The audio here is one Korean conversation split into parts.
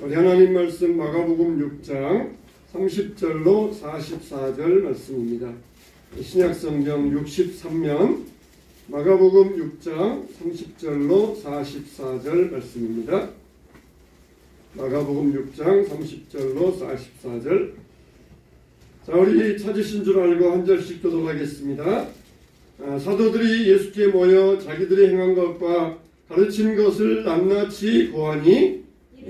우리 하나님 말씀 마가복음 6장 30절로 44절 말씀입니다. 신약성경 63면 마가복음 6장 30절로 44절 말씀입니다. 마가복음 6장 30절로 44절 자 우리 찾으신 줄 알고 한 절씩 교독하겠습니다. 아, 사도들이 예수께 모여 자기들이 행한 것과 가르친 것을 낱낱이 고하니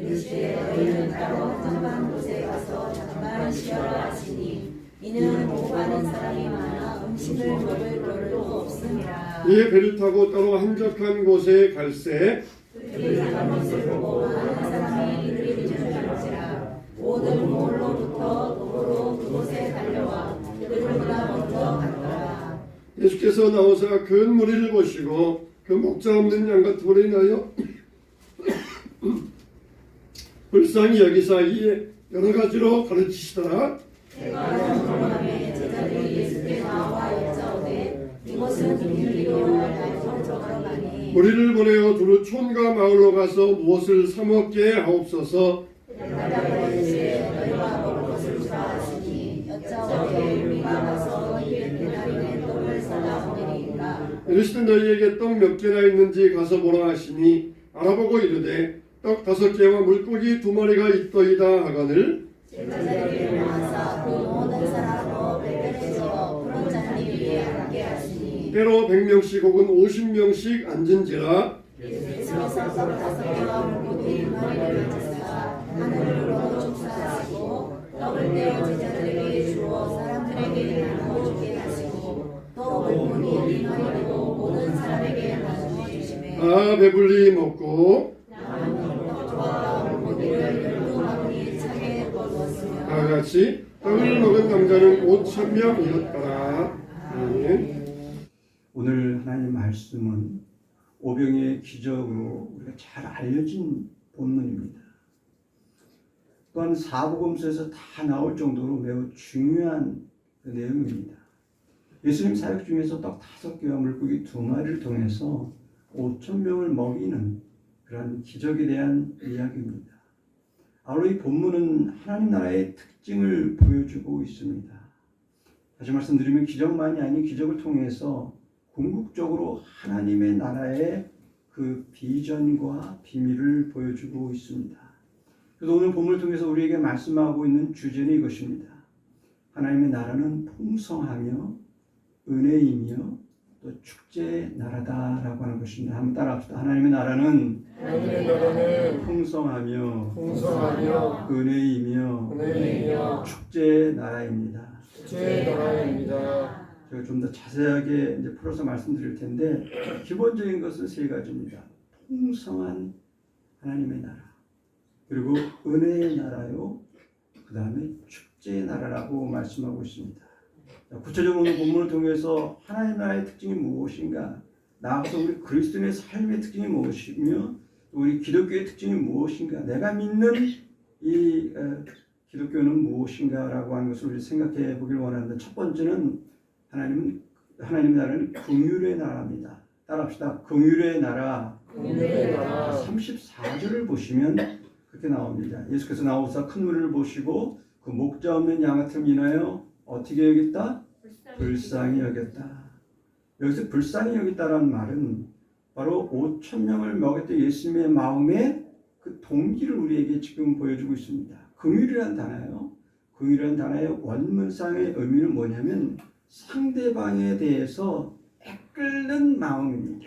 이르시되 너희는 따로 한적한 곳에 가서 잠깐 쉬어라 하시니 이는 오가는 사람이 많아 음식을 먹을 겨를도 없음이라 이에 배를 타고 따로 한적한 곳에 갈새. 그들이 것을 보고 많은 사람이 이들이 비전할지라. 모든 몰로부터 도로 그곳에 달려와 그들보다 먼저 갔더라. 예수께서 나오사 큰 무리를 보시고 그 목자 없는 양 같은 무리 인하여 불쌍히 여기사 이에 여러 가지로 가르치시더라. 무리를 보내어 두루 촌과 마을로 가서 무엇을 사 먹게 하옵소서. 이르시되 너희에게 떡 몇 개나 있는지 가서 보라 하시니 알아보고 이르되 떡 다섯 개와 물고기 두 마리가 있더이다. 모아서 그 모든 사람으로 베개를 지어 푸른 잔디 위에 앉게 하시니 때로 백 명씩 혹은 오십 명씩 앉은지라 예수께서 떡 다섯 개와 물고기 두 마리를 가져다가 하늘으로 축사하시고 떡을 떼어 제자들에게 주어 사람들에게 나누어 주게 하시고 또 물고기 네 마리도 모든 사람에게 나누어 주시매 아 배불리 먹고 떡과 물고기를 열두 마리 차게 거두었으며 다 같이 떡을 먹은 남자는 오천 명이었더라 아멘 오늘 하나님 말씀은 오병의 기적으로 우리가 잘 알려진 본문입니다. 또한 사복음서에서 다 나올 정도로 매우 중요한 그 내용입니다. 예수님 사역 중에서 떡 다섯 개와 물고기 두 마리를 통해서 5천 명을 먹이는 그런 기적에 대한 이야기입니다. 아울러 이 본문은 하나님 나라의 특징을 보여주고 있습니다. 다시 말씀드리면 기적만이 아닌 기적을 통해서 궁극적으로 하나님의 나라의 그 비전과 비밀을 보여주고 있습니다. 그래서 오늘 본문을 통해서 우리에게 말씀하고 있는 주제는 이것입니다. 하나님의 나라는 풍성하며 은혜이며 또 축제의 나라다라고 하는 것입니다. 한번 따라합시다. 하나님의 나라는 하나님의 나라는 풍성하며 풍성하며 은혜이며 은혜이며 축제의 나라입니다. 축제의 나라입니다. 제가 좀 더 자세하게 이제 풀어서 말씀드릴 텐데 기본적인 것은 세 가지입니다. 풍성한 하나님의 나라, 그리고 은혜의 나라요, 그 다음에 축제의 나라라고 말씀하고 있습니다. 자, 구체적으로 오늘 본문을 통해서 하나님 나라의 특징이 무엇인가, 나아가서 우리 그리스도인의 삶의 특징이 무엇이며 우리 기독교의 특징이 무엇인가, 내가 믿는 이 어, 기독교는 무엇인가라고 하는 것을 우리 생각해 보길 원하는데 첫 번째는 하나님은 하나님 나라는 긍휼의 나라입니다. 따라합시다. 긍휼의 나라. 은혜의 나라 34절을 보시면 그렇게 나옵니다. 예수께서 나오사 큰 물을 보시고 그 목자 없는 양 같음 인하여 어떻게 여겼다? 불쌍히 여겼다. 여기서 불쌍히 여겼다라는 말은 바로 5천 명을 먹였던 예수님의 마음의 그 동기를 우리에게 지금 보여주고 있습니다. 긍휼이라는 단어요. 긍휼이라는 단어의 원문상의 의미는 뭐냐면 상대방에 대해서 애끓는 마음입니다.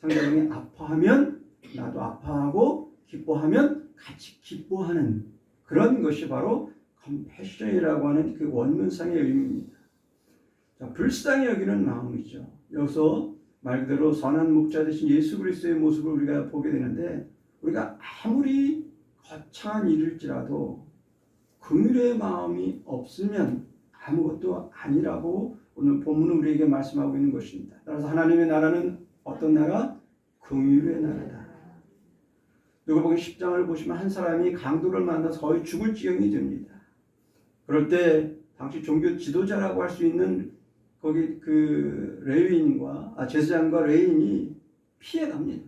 상대방이 아파하면 나도 아파하고 기뻐하면 같이 기뻐하는 그런 것이 바로 compassion이라고 하는 그 원문상의 의미입니다. 자, 불쌍히 여기는 마음이죠. 여기서 말 그대로 선한 목자 되신 예수 그리스도의 모습을 우리가 보게 되는데 우리가 아무리 거창한 일일지라도 긍휼의 마음이 없으면 아무것도 아니라고 오늘 본문은 우리에게 말씀하고 있는 것입니다. 따라서 하나님의 나라는 어떤 나라? 긍휼의 나라다. 누가복음 10장을 보시면 한 사람이 강도를 만나서 거의 죽을 지경이 됩니다. 그럴 때 당시 종교 지도자라고 할 수 있는 거기 그 레위인과 아, 제사장과 레인이 피해 갑니다.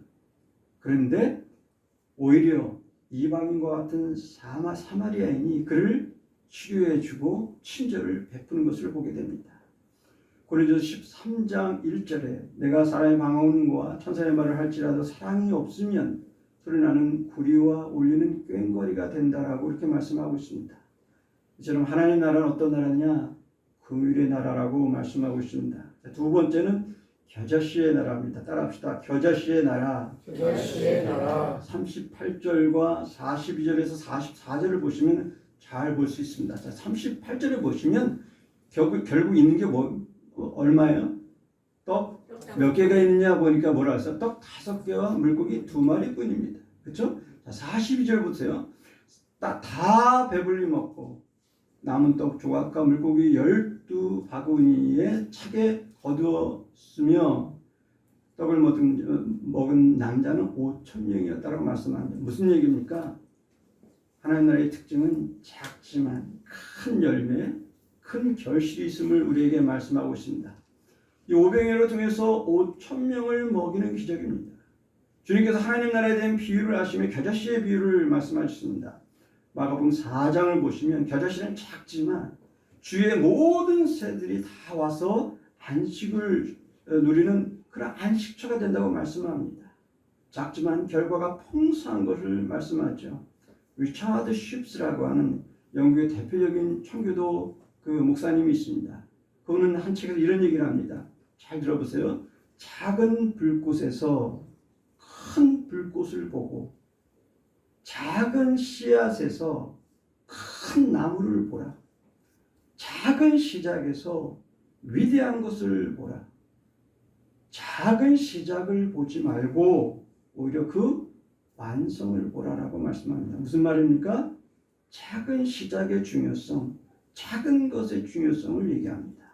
그런데 오히려 이방인과 같은 사마, 사마리아인이 그를 치료해주고 친절을 베푸는 것을 보게 됩니다. 고린도서 13장 1절에 내가 사람의 방언과 천사의 말을 할지라도 사랑이 없으면 소리나는 구리와 울리는 꽹과리가 된다라고 이렇게 말씀하고 있습니다. 이처럼 하나님의 나라는 어떤 나라냐? 긍휼의 나라라고 말씀하고 있습니다. 자, 두 번째는 겨자씨의 나라입니다. 따라합시다. 겨자씨의 나라. 겨자씨의 나라 38절과 42절에서 44절을 보시면 잘 볼 수 있습니다. 자, 38절을 보시면 결국, 결국 있는 게 뭐, 어, 얼마예요? 떡 몇 개가 있느냐 보니까 뭐라 했어? 떡 다섯 개와 물고기 두 마리뿐입니다. 그렇죠? 자, 42절 보세요. 다, 다 배불리 먹고 남은 떡 조각과 물고기 열두 바구니에 차게 거두었으며 떡을 먹은, 남자는 5천 명이었다고 말씀합니다. 무슨 얘기입니까? 하나님 나라의 특징은 작지만 큰 열매, 큰 결실이 있음을 우리에게 말씀하고 있습니다. 이 오병이어를 통해서 5천 명을 먹이는 기적입니다. 주님께서 하나님 나라에 대한 비유를 하시며 겨자씨의 비유를 말씀하셨습니다. 마가복음 4장을 보시면 겨자씨는 작지만 주의 모든 새들이 다 와서 안식을 어, 누리는 그런 안식처가 된다고 말씀합니다. 작지만 결과가 풍성한 것을 말씀하죠. 리차드 쉽스라고 하는 영국의 대표적인 청교도 그 목사님이 있습니다. 그분은 한 책에서 이런 얘기를 합니다. 잘 들어보세요. 작은 불꽃에서 큰 불꽃을 보고 작은 씨앗에서 큰 나무를 보라. 작은 시작에서 위대한 것을 보라. 작은 시작을 보지 말고 오히려 그 완성을 보라라고 말씀합니다. 무슨 말입니까? 작은 시작의 중요성, 작은 것의 중요성을 얘기합니다.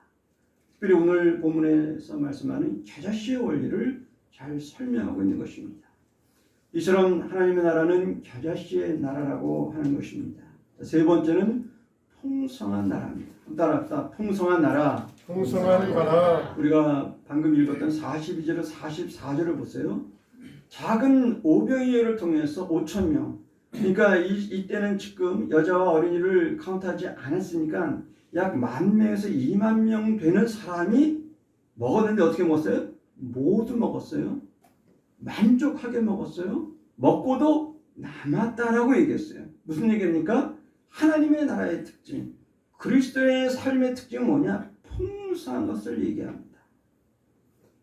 특별히 오늘 본문에서 말씀하는 겨자씨의 원리를 잘 설명하고 있는 것입니다. 이처럼 하나님의 나라는 겨자씨의 나라라고 하는 것입니다. 세 번째는 풍성한 나라입니다. 따라합시다. 풍성한 나라. 풍성한 나라 우리가 방금 읽었던 42절에서 44절을 보세요. 작은 오병이어를 통해서 5천 명. 그러니까 이, 이때는 지금 여자와 어린이를 카운트하지 않았으니까 약 만 명에서 2만 명 되는 사람이 먹었는데 어떻게 먹었어요? 모두 먹었어요. 만족하게 먹었어요. 먹고도 남았다라고 얘기했어요. 무슨 얘기입니까? 하나님의 나라의 특징, 그리스도의 삶의 특징은 뭐냐? 풍성한 것을 얘기합니다.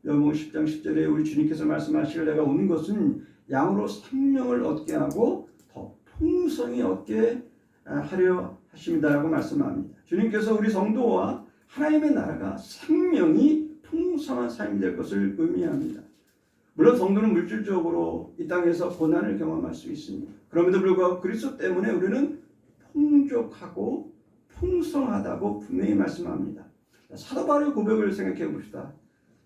여모 10장 10절에 우리 주님께서 말씀하시길 내가 오는 것은 양으로 생명을 얻게 하고 더 풍성히 얻게 하려 하십니다라고 말씀합니다. 주님께서 우리 성도와 하나님의 나라가 생명이 풍성한 삶이 될 것을 의미합니다. 물론 성도는 물질적으로 이 땅에서 고난을 경험할 수 있습니다. 그럼에도 불구하고 그리스도 때문에 우리는 풍족하고 풍성하다고 분명히 말씀합니다. 사도 바울의 고백을 생각해 봅시다.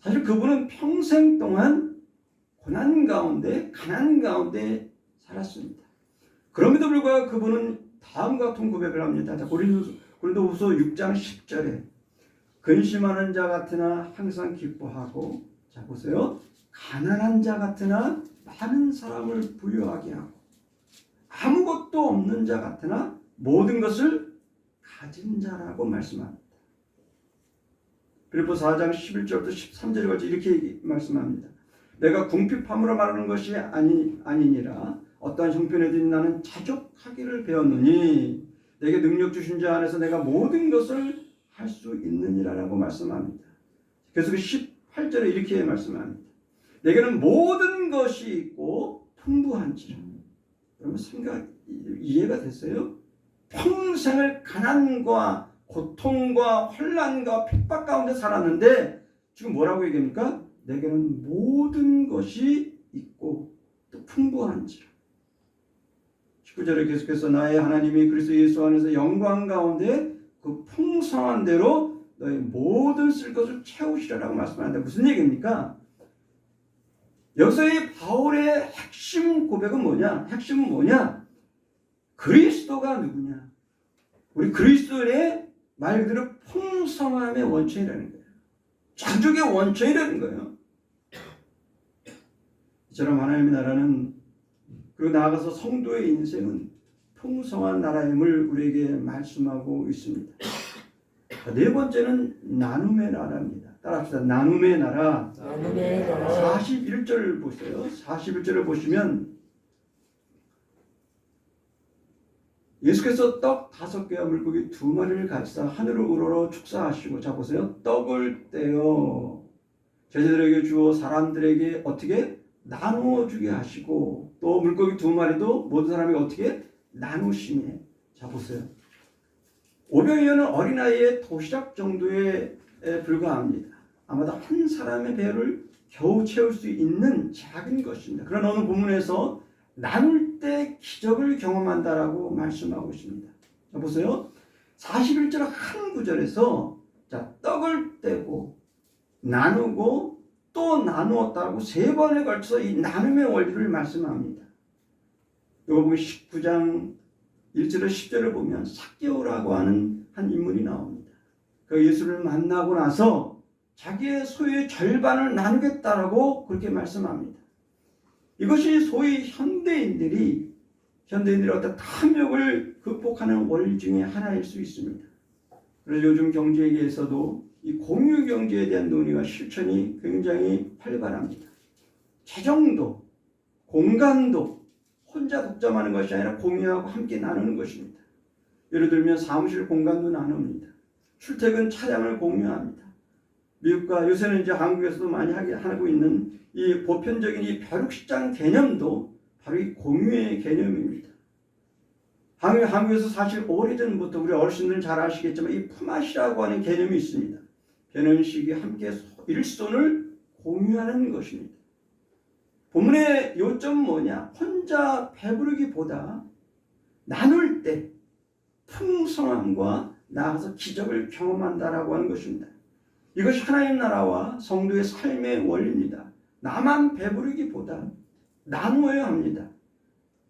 사실 그분은 평생 동안 고난 가운데 가난 가운데 살았습니다. 그럼에도 불구하고 그분은 다음과 같은 고백을 합니다. 자, 고린도 고린도후서 6장 10절에 근심하는 자 같으나 항상 기뻐하고 자 보세요. 가난한 자 같으나 많은 사람을 부유하게 하고 아무것도 없는 자 같으나 모든 것을 가진 자라고 말씀합니다. 빌립보 4장 11절부터 13절에 걸쳐 이렇게 얘기- 말씀합니다. 내가 궁핍함으로 말하는 것이 아니 아니니라 어떠한 형편에든 나는 자족하기를 배웠느니 내게 능력 주신 자 안에서 내가 모든 것을 할 수 있느니라라고 말씀합니다. 그래서 그 18절에 이렇게 말씀합니다. 내게는 모든 것이 있고 풍부한지라. 여러분 생각 이해가 됐어요? 평생을 가난과 고통과 혼란과 핍박 가운데 살았는데 지금 뭐라고 얘기합니까? 내게는 모든 것이 있고 또 풍부한지라. 19절에 계속해서 나의 하나님이 그리스도 예수 안에서 영광 가운데 그 풍성한 대로 너의 모든 쓸 것을 채우시라라고 말씀하는데 무슨 얘기입니까? 여기서의 바울의 핵심 고백은 뭐냐? 핵심은 뭐냐? 그리스도가 누구냐? 우리 그리스도의 말 그대로 풍성함의 원천이라는 거예요. 자족의 원천이라는 거예요. 이처럼 하나님의 나라는 그리고 나아가서 성도의 인생은 풍성한 나라임을 우리에게 말씀하고 있습니다. 자, 네 번째는 나눔의 나라입니다. 따라합시다. 나눔의 나라. 나눔의 나라 41절 보세요. 41절을 보시면 예수께서 떡 다섯 개와 물고기 두 마리를 가지사 하늘을 우러러 축사하시고 자 보세요. 떡을 떼어 제자들에게 주어 사람들에게 어떻게 나누어 주게 하시고 또 물고기 두 마리도 모든 사람이 어떻게 나누시네. 자 보세요. 오병이어는 어린아이의 도시락 정도에 에 불과합니다. 아마도 한 사람의 배를 겨우 채울 수 있는 작은 것입니다. 그러나 오늘 본문에서 나눌 때 기적을 경험한다라고 말씀하고 있습니다. 자, 보세요. 41절 한 구절에서 자, 떡을 떼고 나누고 또 나누었다고 세 번에 걸쳐서 이 나눔의 원리를 말씀합니다. 이거 보면 19장 1절에 10절을 보면 사개오라고 하는 한 인물이 나옵니다. 그 예수를 만나고 나서 자기의 소유의 절반을 나누겠다라고 그렇게 말씀합니다. 이것이 소위 현대인들이 현대인들의 어떤 탐욕을 극복하는 원리 중에 하나일 수 있습니다. 그래서 요즘 경제계에서도 이 공유 경제에 대한 논의와 실천이 굉장히 활발합니다. 재정도, 공간도 혼자 독점하는 것이 아니라 공유하고 함께 나누는 것입니다. 예를 들면 사무실 공간도 나눕니다. 출퇴근 차량을 공유합니다. 미국과 요새는 이제 한국에서도 많이 하게 하고 있는 이 보편적인 이 벼룩시장 개념도 바로 이 공유의 개념입니다. 한국, 한국에서 사실 오래전부터 우리 어르신들은 잘 아시겠지만 이 품앗이라고 하는 개념이 있습니다. 결혼식이 함께 소- 일손을 공유하는 것입니다. 본문의 요점은 뭐냐? 혼자 배부르기보다 나눌 때 풍성함과 나아가서 기적을 경험한다라고 하는 것입니다. 이것이 하나님 나라와 성도의 삶의 원리입니다. 나만 배부르기보다 나누어야 합니다.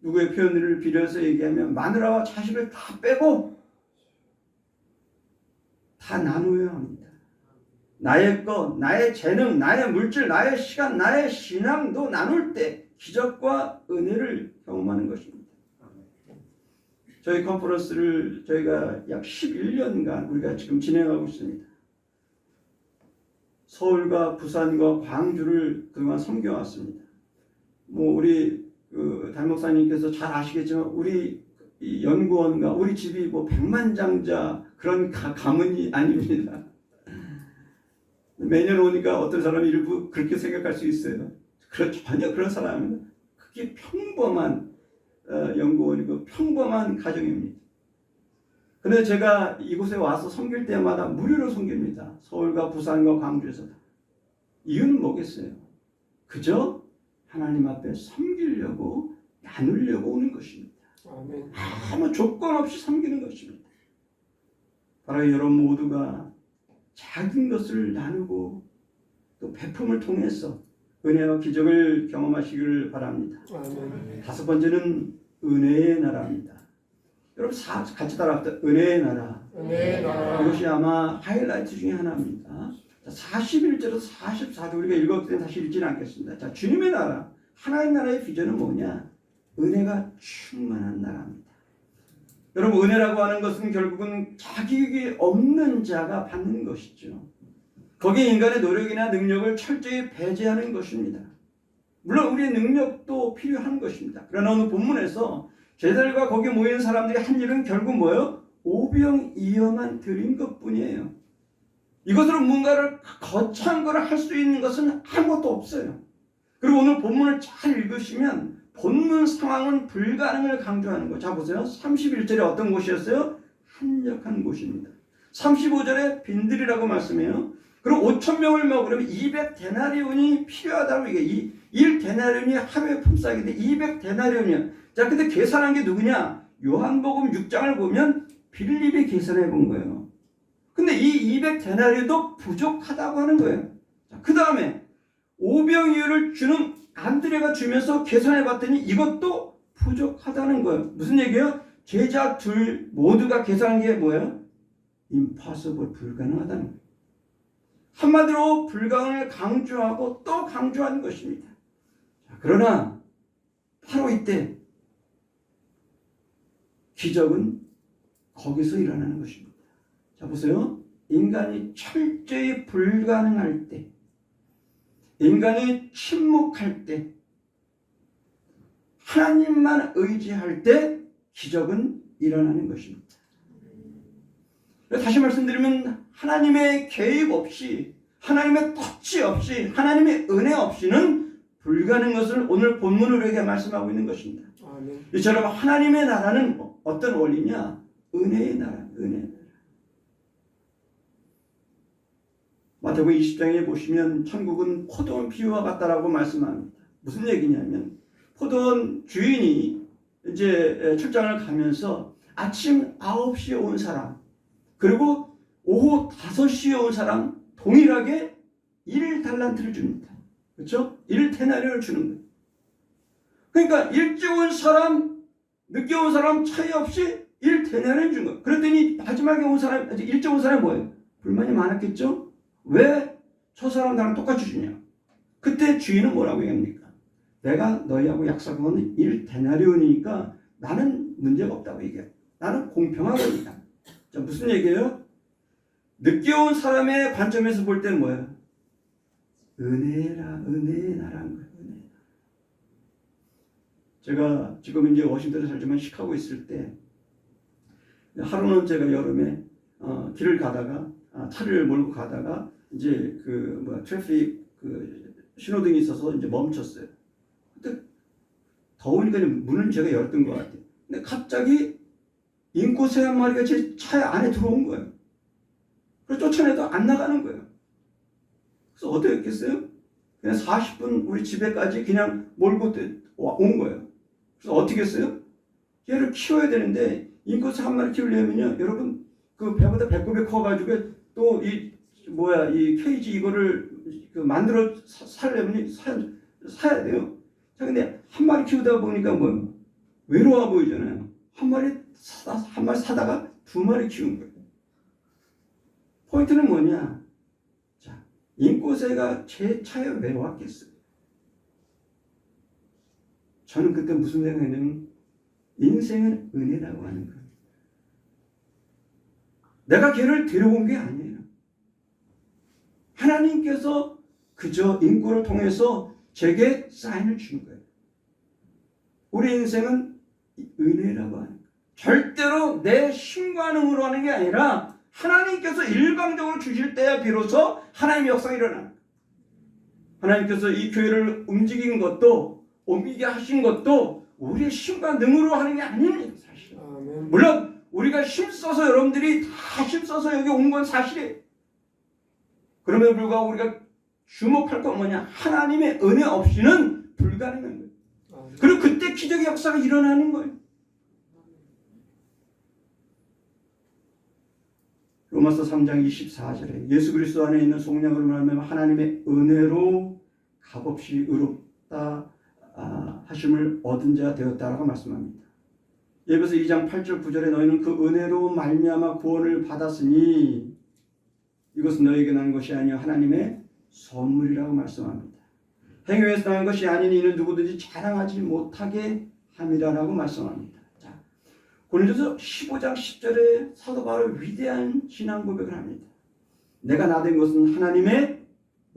누구의 표현을 빌려서 얘기하면 마누라와 자식을 다 빼고 다 나누어야 합니다. 나의 것, 나의 재능, 나의 물질, 나의 시간, 나의 신앙도 나눌 때 기적과 은혜를 경험하는 것입니다. 저희 컨퍼런스를 저희가 약 11년간 우리가 지금 진행하고 있습니다. 서울과 부산과 광주를 그동안 섬겨왔습니다. 뭐 우리 그 달목사님께서 잘 아시겠지만 우리 이 연구원과 우리 집이 뭐 백만장자 그런 가, 가문이 아닙니다. 매년 오니까 어떤 사람이 일부 그렇게 생각할 수 있어요. 그런 전혀 그런 사람은 그게 평범한 어, 연구원이고 평범한 가정입니다. 근데 제가 이곳에 와서 섬길 때마다 무료로 섬깁니다. 서울과 부산과 광주에서 다. 이유는 뭐겠어요? 그저 하나님 앞에 섬기려고 나누려고 오는 것입니다. 아멘 아무 조건 없이 섬기는 것입니다. 바로 여러분 모두가 작은 것을 나누고 또 베품을 통해서 은혜와 기적을 경험하시기를 바랍니다. 아멘 다섯 번째는 은혜의 나라입니다. 여러분 사- 같이 따라합시다. 은혜의 나라. 은혜의 나라 이것이 아마 하이라이트 중에 하나입니다. 41절에서 44절 우리가 읽었을 때 다시 읽지는 않겠습니다. 자, 주님의 나라, 하나님 나라의 비전은 뭐냐? 은혜가 충만한 나라입니다. 여러분 은혜라고 하는 것은 결국은 자격이 없는 자가 받는 것이죠. 거기에 인간의 노력이나 능력을 철저히 배제하는 것입니다. 물론 우리의 능력도 필요한 것입니다. 그러나 오늘 본문에서 제자들과 거기 모인 사람들이 한 일은 결국 뭐예요? 오병이어만 드린 것뿐이에요. 이것으로 뭔가를 거창한 걸 할 수 있는 것은 아무것도 없어요. 그리고 오늘 본문을 잘 읽으시면 본문 상황은 불가능을 강조하는 거. 자 보세요. 31절에 어떤 곳이었어요? 한적한 곳입니다. 35절에 빈들이라고 말씀해요. 그리고 5천 명을 먹으려면 200 데나리온이 필요하다고 이게 이 1 데나리온이 하루에 품삯인데 200 데나리온이야. 자, 근데 계산한 게 누구냐? 요한복음 6장을 보면 빌립이 계산해 본 거예요. 근데 이 200 데나리온도 부족하다고 하는 거예요. 자, 그 다음에 오병이어를 주는 안드레가 주면서 계산해 봤더니 이것도 부족하다는 거예요. 무슨 얘기예요? 제자 둘 모두가 계산한 게 뭐예요? impossible 불가능하다는 거예요. 한마디로 불가능을 강조하고 또 강조하는 것입니다. 자, 그러나 바로 이때 기적은 거기서 일어나는 것입니다. 자 보세요. 인간이 철저히 불가능할 때, 인간이 침묵할 때, 하나님만 의지할 때 기적은 일어나는 것입니다. 다시 말씀드리면 하나님의 개입 없이 하나님의 터치 없이 하나님의 은혜 없이는 불가능한 것을 오늘 본문으로 우리에게 말씀하고 있는 것입니다. 아멘. 이처럼 하나님의 나라는 어떤 원리냐? 은혜의 나라, 은혜의 나라. 마태복음 20장에 보시면 천국은 포도원 비유와 같다라고 말씀합니다. 무슨 얘기냐면 포도원 주인이 이제 출장을 가면서 아침 9시에 온 사람 그리고 오후 5시에 온 사람 동일하게 1달란트를 줍니다. 그렇죠? 1테나리를 주는 거예요. 그러니까 일찍 온 사람, 늦게 온 사람 차이 없이 1테나리를 준 거예요. 그랬더니 마지막에 온 사람, 일찍 온 사람이 뭐예요? 불만이 많았겠죠? 왜 저 사람 나랑 똑같이 주냐? 그때 주인은 뭐라고 얘기합니까? 내가 너희하고 약속한 건 1데나리온이니까 나는 문제가 없다고 얘기해. 나는 공평하거든요. 자, 무슨 얘기예요? 늦게 온 사람의 관점에서 볼 때는 뭐예요? 은혜라, 은혜의 나라는 거예요. 은혜. 제가 지금 이제 워싱턴에 살지만 시카고 있을 때 하루는 제가 여름에 어, 길을 가다가 아, 차를 몰고 가다가 이제 그 뭐야 트래픽 그 신호등이 있어서 이제 멈췄어요. 근데 더우니까 문을 제가 열었던 것 같아요. 근데 갑자기 인코새 한 마리가 제차 안에 들어온 거예요. 그래서 쫓아내도 안 나가는 거예요. 그래서 어떻게 했겠어요? 그냥 40분 우리 집에까지 그냥 몰고 와- 온 거예요. 그래서 어떻게 했어요? 얘를 키워야 되는데 인코스 한 마리 키우려면요, 여러분 그 배보다 배꼽이 커가지고 또 이 뭐야 이 케이지 이거를 그 만들어 사, 살려면 사, 사야 돼요. 자 근데 한 마리 키우다 보니까 뭐 외로워 보이잖아요. 한 마리 사다 한 마리 사다가 두 마리 키운 거예요. 포인트는 뭐냐? 자 인꼬새가 제 차에 왜 왔겠어요? 저는 그때 무슨 생각했냐면 인생은 은혜라고 하는 거예요. 내가 걔를 데려온 게 아니에요. 하나님께서 그저 인고를 통해서 제게 사인을 준 거예요. 우리 인생은 은혜라고 하는. 절대로 내 힘과 능으로 하는 게 아니라 하나님께서 일방적으로 주실 때야 비로소 하나님의 역사가 일어나는 거예요. 하나님께서 이 교회를 움직인 것도 옮기게 하신 것도 우리의 힘과 능으로 하는 게 아닙니다. 사실. 물론 우리가 힘써서 여러분들이 다 힘써서 여기 온 건 사실이에요. 그럼에도 불구하고 우리가 주목할 건 뭐냐? 하나님의 은혜 없이는 불가능한 거예요. 그리고 그때 기적의 역사가 일어나는 거예요. 로마서 3장 24절에 예수 그리스도 안에 있는 속량으로 말하면 하나님의 은혜로 값없이 의롭다 아, 하심을 얻은 자 되었다라고 말씀합니다. 예배서 2장 8절 9절에 너희는 그 은혜로 말미암아 구원을 받았으니 이것은 너에게 난 것이 아니요 하나님의 선물이라고 말씀합니다. 행위에서 난 것이 아니니 이는 누구든지 자랑하지 못하게 함이라라고 말씀합니다. 자, 고린도서 15장 10절에 사도 바울 위대한 신앙 고백을 합니다. 내가 나 된 것은 하나님의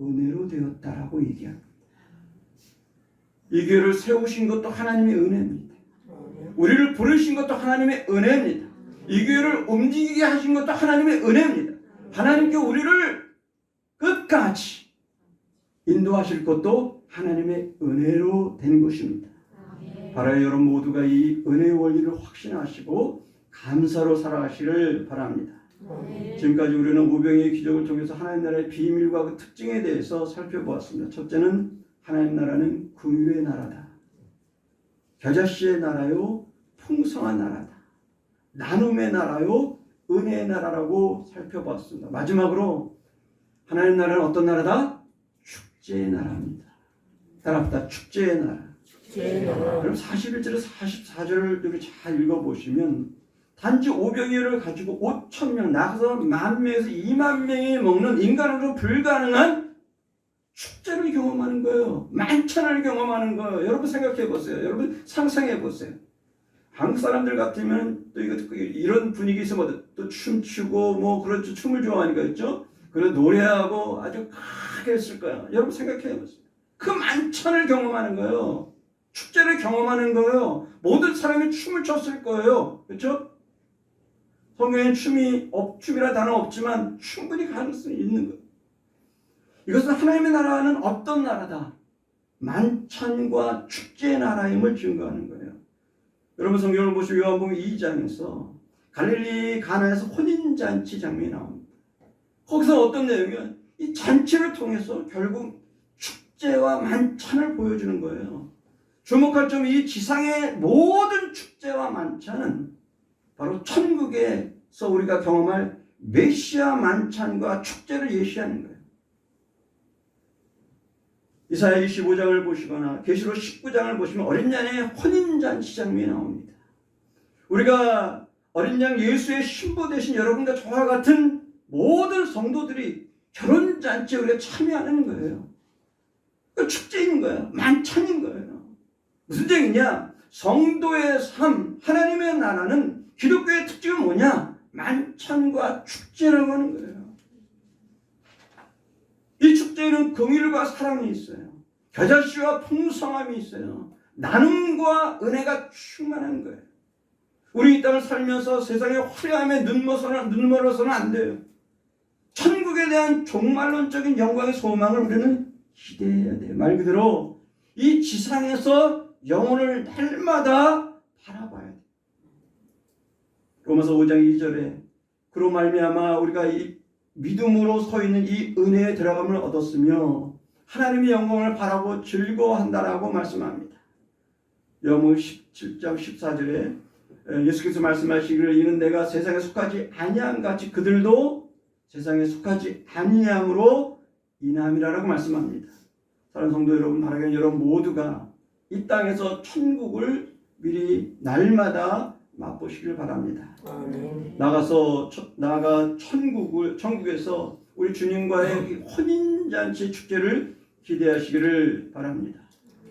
은혜로 되었다라고 얘기합니다. 이 교회를 세우신 것도 하나님의 은혜입니다. 우리를 부르신 것도 하나님의 은혜입니다. 이 교회를 움직이게 하신 것도 하나님의 은혜입니다. 하나님께 우리를 끝까지 인도하실 것도 하나님의 은혜로 된 것입니다. 바라요 여러분 모두가 이 은혜의 원리를 확신하시고 감사로 살아가시를 바랍니다. 지금까지 우리는 오병의 기적을 통해서 하나님 나라의 비밀과 그 특징에 대해서 살펴보았습니다. 첫째는 하나님 나라는 긍휼의 나라다. 겨자씨의 나라요, 풍성한 나라다. 나눔의 나라요, 은혜의 나라라고 살펴봤습니다. 마지막으로 하나님 나라는 어떤 나라다? 축제의 나라입니다. 따라합시다. 축제의 나라. 나라. 그럼 41절에 44절을 이렇게 잘 읽어보시면 단지 오병이어를 가지고 5천 명 나가서 만 명에서 2만 명이 먹는 인간으로 불가능한 축제를 경험하는 거예요. 만찬을 경험하는 거예요. 여러분 생각해 보세요. 여러분 상상해 보세요. 한국 사람들 같으면 또 이거 이런 분위기 있으면 또 춤추고 뭐 그렇죠 춤을 좋아하니까 그렇죠 그리고 노래하고 아주 크게 했을 거야 여러분 생각해 보세요 그 만찬을 경험하는 거예요 축제를 경험하는 거예요 모든 사람이 춤을 췄을 거예요 그렇죠 성경에 춤이 없 춤이라 단어 없지만 충분히 가능성이 있는 거예요 이것은 하나님의 나라는 어떤 나라다 만찬과 축제의 나라임을 증거하는 거예요. 여러분 성경을 보시고 요한복음 2장에서 갈릴리 가나에서 혼인 잔치 장면이 나옵니다. 거기서 어떤 내용이면 이 잔치를 통해서 결국 축제와 만찬을 보여주는 거예요. 주목할 점이 이 지상의 모든 축제와 만찬은 바로 천국에서 우리가 경험할 메시아 만찬과 축제를 예시하는 거예요. 이사야 25장을 보시거나 계시록 19장을 보시면 어린 양의 혼인 잔치 장면이 나옵니다. 우리가 어린 양 예수의 신부 되신 여러분과 저와 같은 모든 성도들이 결혼 잔치에 우리가 참여하는 거예요. 그 축제인 거예요. 만찬인 거예요. 무슨 얘기냐? 성도의 삶, 하나님의 나라는 기독교의 특징은 뭐냐? 만찬과 축제라고 하는 거예요. 이 축제에는 긍휼과 사랑이 있어요. 겨자씨와 풍성함이 있어요. 나눔과 은혜가 충만한 거예요. 우리 이 땅을 살면서 세상의 화려함에 눈멀어서는, 안 돼요. 천국에 대한 종말론적인 영광의 소망을 우리는 기대해야 돼요. 말 그대로 이 지상에서 영혼을 날마다 바라봐야 돼요. 로마서 5장 2절에 그로 말미암아 우리가 이 믿음으로 서 있는 이 은혜에 들어감을 얻었으며 하나님의 영광을 바라고 즐거워한다라고 말씀합니다. 영무 17장 14절에 예수께서 말씀하시기를 이는 내가 세상에 속하지 아니함 같이 그들도 세상에 속하지 아니함으로 인함이라고 말씀합니다. 사랑하는 성도 여러분, 바라기는 여러분 모두가 이 땅에서 천국을 미리 날마다 맛보시길 바랍니다. 아멘. 나가서 천- 나가 천국을 천국에서 우리 주님과의 이 혼인 잔치 축제를 기대하시기를 바랍니다.